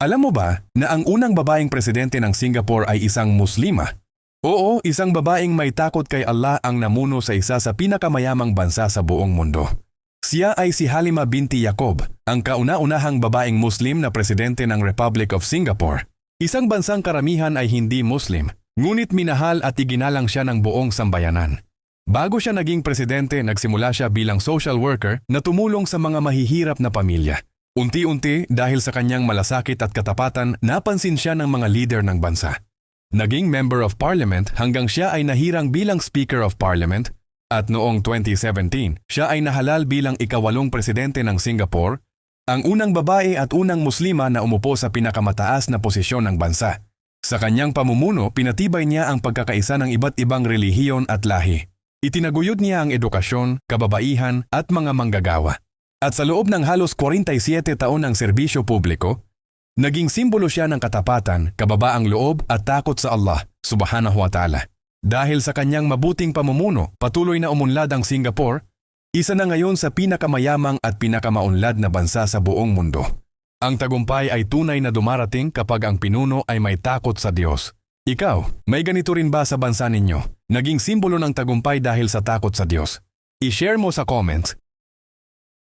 Alam mo ba na ang unang babaeng presidente ng Singapore ay isang Muslima? Oo, isang babaeng may takot kay Allah ang namuno sa isa sa pinakamayamang bansa sa buong mundo. Siya ay si Halima binti Yacob, ang kauna-unahang babaeng Muslim na presidente ng Republic of Singapore. Isang bansang karamihan ay hindi Muslim, ngunit minahal at iginalang siya ng buong sambayanan. Bago siya naging presidente, nagsimula siya bilang social worker na tumulong sa mga mahihirap na pamilya. Unti-unti, dahil sa kanyang malasakit at katapatan, napansin siya ng mga leader ng bansa. Naging Member of Parliament hanggang siya ay nahirang bilang Speaker of Parliament at noong 2017, siya ay nahalal bilang ikawalong presidente ng Singapore, ang unang babae at unang muslima na umupo sa pinakamataas na posisyon ng bansa. Sa kanyang pamumuno, pinatibay niya ang pagkakaisa ng iba't ibang relihiyon at lahi. Itinaguyod niya ang edukasyon, kababaihan at mga manggagawa. At sa loob ng halos 47 taon ng serbisyo publiko, naging simbolo siya ng katapatan, kababaang loob at takot sa Allah subhanahu wa ta'ala. Dahil sa kanyang mabuting pamumuno, patuloy na umunlad ang Singapore, isa na ngayon sa pinakamayamang at pinakamaunlad na bansa sa buong mundo. Ang tagumpay ay tunay na dumarating kapag ang pinuno ay may takot sa Diyos. Ikaw, may ganito rin ba sa bansa ninyo? Naging simbolo ng tagumpay dahil sa takot sa Diyos. I-share mo sa comments